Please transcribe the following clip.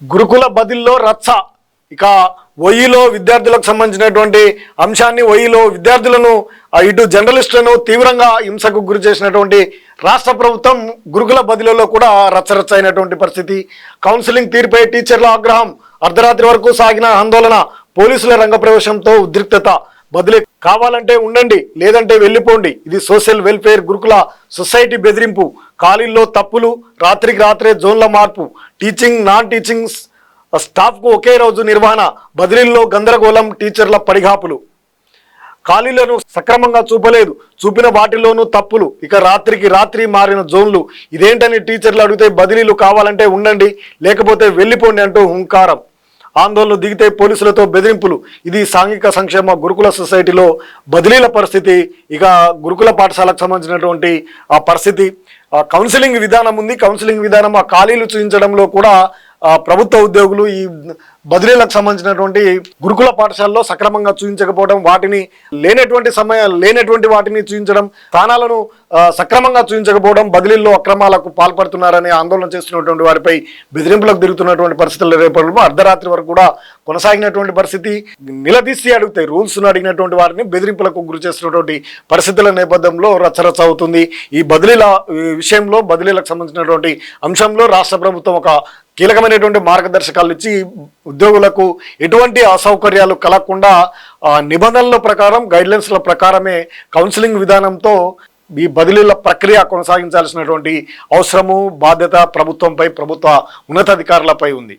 గురుకుల బదిల్లో రచ్చ. ఇక ఒయ్యిలో విద్యార్థులకు సంబంధించినటువంటి అంశాన్ని ఒయ్యిలో విద్యార్థులను ఇటు జర్నలిస్టులను తీవ్రంగా హింసకు గురి చేసినటువంటి రాష్ట్ర ప్రభుత్వం గురుకుల బదిలీలో కూడా రచ్చరచ్చ అయినటువంటి పరిస్థితి. కౌన్సిలింగ్ తీరుపై టీచర్ల ఆగ్రహం అర్ధరాత్రి వరకు సాగిన ఆందోళన పోలీసుల రంగప్రవేశంతో ఉద్రిక్తత. బదిలీ కావాలంటే ఉండండి లేదంటే వెళ్ళిపోండి. ఇది సోషల్ వెల్ఫేర్ గురుకుల సొసైటీ బెదిరింపు. ఖాళీల్లో తప్పులు రాత్రికి రాత్రే జోన్ల మార్పు. టీచింగ్ నాన్ టీచింగ్ స్టాఫ్కు ఒకే రోజు నిర్వహణ బదిలీల్లో గందరగోళం టీచర్ల పడిగాపులు. ఖాళీలను సక్రమంగా చూపలేదు చూపిన వాటిలోనూ తప్పులు. ఇక రాత్రికి రాత్రి మారిన జోన్లు. ఇదేంటని టీచర్లు అడిగితే బదిలీలు కావాలంటే ఉండండి లేకపోతే వెళ్ళిపోండి అంటూ హుంకారం. ఆందోళన దిగితే పోలీసులతో బెదిరింపులు. ఇది సాంఘిక సంక్షేమ గురుకుల సొసైటీలో బదిలీల పరిస్థితి. ఇక గురుకుల పాఠశాలకు సంబంధించినటువంటి ఆ పరిస్థితి. కౌన్సిలింగ్ విధానం ఉంది. కౌన్సిలింగ్ విధానం ఆ ఖాళీలు చూపించడంలో కూడా ప్రభుత్వ ఉద్యోగులు ఈ బదిలీలకు సంబంధించినటువంటి గురుకుల పాఠశాలలో సక్రమంగా చూపించకపోవడం వాటిని లేనటువంటి సమయ లేనటువంటి వాటిని చూపించడం స్థానాలను సక్రమంగా చూపించకపోవడం బదిలీల్లో అక్రమాలకు పాల్పడుతున్నారని ఆందోళన చేస్తున్నటువంటి వారిపై బెదిరింపులకు తిరుగుతున్నటువంటి పరిస్థితులు రేపటి అర్ధరాత్రి వరకు కూడా కొనసాగినటువంటి పరిస్థితి. నిలదీసి అడుగుతాయి రూల్స్ను అడిగినటువంటి వారిని బెదిరింపులకు గురి చేస్తున్నటువంటి పరిస్థితుల నేపథ్యంలో రచ్చరచ్చ అవుతుంది. ఈ బదిలీల విషయంలో బదిలీలకు సంబంధించినటువంటి అంశంలో రాష్ట్ర ప్రభుత్వం ఒక కీలకమైనటువంటి మార్గదర్శకాలు ఇచ్చి ఉద్యోగులకు ఎటువంటి అసౌకర్యాలు కలగకుండా ఆ, నిబంధనల ప్రకారం గైడ్లైన్స్ల ప్రకారమే కౌన్సిలింగ్ విధానంతో ఈ బదిలీల ప్రక్రియ కొనసాగించాల్సినటువంటి అవసరము బాధ్యత ప్రభుత్వంపై ప్రభుత్వ ఉన్నతాధికారులపై ఉంది.